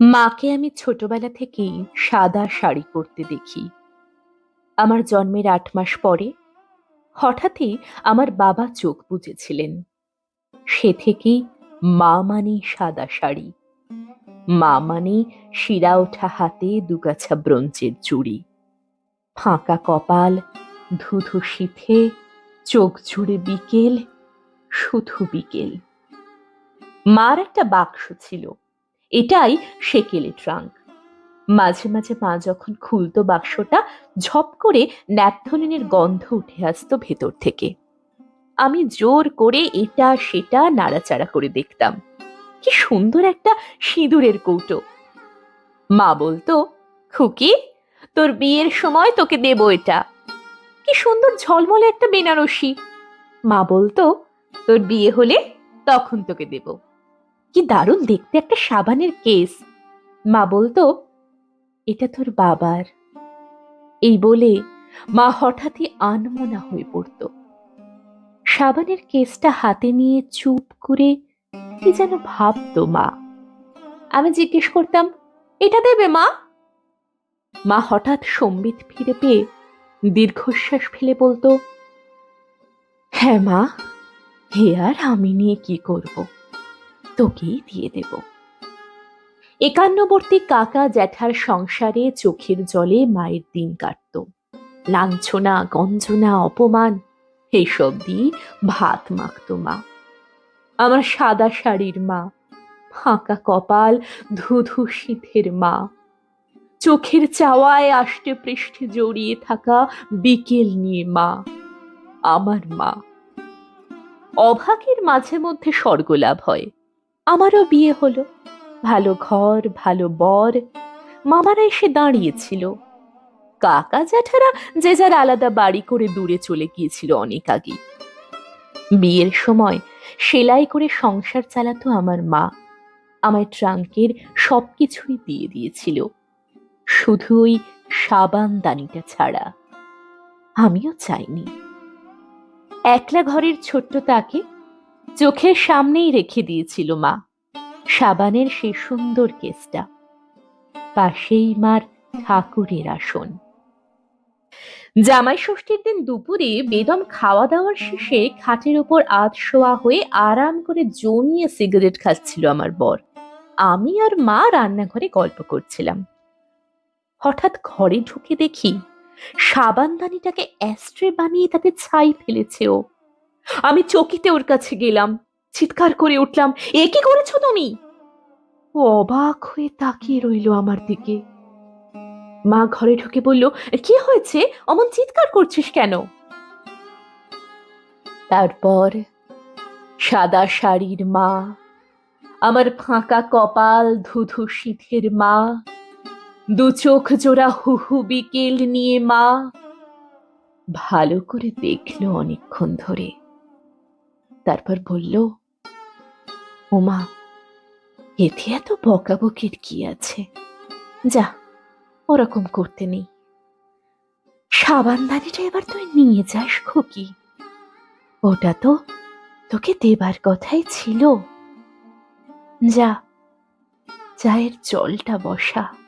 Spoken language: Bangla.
মাকে আমি ছোটবেলা থেকেই সাদা শাড়ি পরতে দেখি। আমার জন্মের আট মাস পরে হঠাৎই আমার বাবা চোখ বুজেছিলেন। সে থেকেই মা মানেই সাদা শাড়ি। মা মানে শিরা ওঠা হাতে দুগাছা ব্রোঞ্চের চুড়ি। ফাঁকা কপাল, ধুধু শীথে চোখ জুড়ে বিকেল, শুধু বিকেল। মার একটা বাক্স ছিল। এটাই সেকেলে ট্রাঙ্ক। মাঝে মাঝে মা যখন খুলতো বাক্সটা, ঝপ করে ন্যাপথলিনের গন্ধ উঠে আসতো ভেতর থেকে। আমি জোর করে এটা সেটা নাড়াচাড়া করে দেখতাম। কি সুন্দর একটা সিঁদুরের কৌটো। মা বলতো, খুকি, তোর বিয়ের সময় তোকে দেবো এটা। কি সুন্দর ঝলমলে একটা বেনারসি। মা বলতো, তোর বিয়ে হলে তখন তোকে দেব। কি দারুণ দেখতে একটা সাবানের কেস। মা বলতো, এটা তোর বাবার। এই বলে মা হঠাৎই আনমনা হয়ে পড়ত। সাবানের কেসটা হাতে নিয়ে চুপ করে কি যেন ভাবতো মা। আমি জিজ্ঞেস করতাম, এটা দেবে মা? মা হঠাৎ সম্বিত ফিরে পেয়ে দীর্ঘশ্বাস ফেলে বলতো হ্যাঁ মা হে আর আমি নিয়ে কি করব? তোকেই দিয়ে দেব। একান্নবর্তী কাকা জ্যাঠার সংসারে চোখের জলে মায়ের দিন কাটত। লাঞ্ছনা, গঞ্জনা, অপমান এইসব দিয়ে ভাত মাখত মা। আমার সাদা শাড়ির মা, ফাঁকা কপাল, ধুধু শীতের মা। চোখের চাওয়ায় আষ্টে পৃষ্ঠে জড়িয়ে থাকা বিকেল নিয়ে মা, আমার মা। অভাগের মাঝে মধ্যে স্বর্গলাভ হয়। আমারও বিয়ে হলো। ভালো ঘর, ভালো বর, মামারা এসে দাঁড়িয়েছিল। কাকা জ্যাঠারা যে যার আলাদা বাড়ি করে দূরে চলে গিয়েছিল অনেক আগে। বিয়ের সময় সেলাই করে সংসার চালাতো আমার মা। আমায় ট্রাঙ্কের সবকিছুই দিয়ে দিয়েছিল। শুধু ওই সাবান দানিটা ছাড়া। আমিও চাইনি। একলা ঘরের ছোট্ট তাকে চোখের সামনেই রেখে দিয়েছিল মা। সাবানের সেই সুন্দর কেসটা। পাশেই মার ঠাকুরের আসন। জামাই ষষ্ঠীর দিন দুপুরে বেদম খাওয়া দাওয়ার শেষে খাটের ওপর আধ শোয়া হয়ে আরাম করে জমিয়ে সিগারেট খাচ্ছিল আমার বর। আমি আর মা রান্নাঘরে গল্প করছিলাম। হঠাৎ ঘরে ঢুকে দেখি সাবানদানিটাকে অ্যাস্ট্রে বানিয়ে তাতে ছাই ফেলেছে ও। আমি চকিতে ওর কাছে গেলাম, চিৎকার করে উঠলাম, এ কি করেছ তুমি? ও অবাক হয়ে তাকিয়ে রইল আমার দিকে। মা ঘরে ঢুকে বলল, কি হয়েছে? অমন চিৎকার করছিস কেন? তারপর সাদা শাড়ির মা, আমার ফাঁকা কপাল ধুধু শীতের মা, দু চোখ জোড়া হুহু বিকেল নিয়ে মা, ভালো করে দেখল অনেকক্ষণ ধরে। তারপর বলল, ওমা, এতে এত বকাবকির কি আছে? যা, ওরকম করতে নেই। সাবানদানিটা এবার তুই নিয়ে যাস, খুকি। ওটা তো তোকে দেবার কথাই ছিল। যা চায়ের জলটা বসা।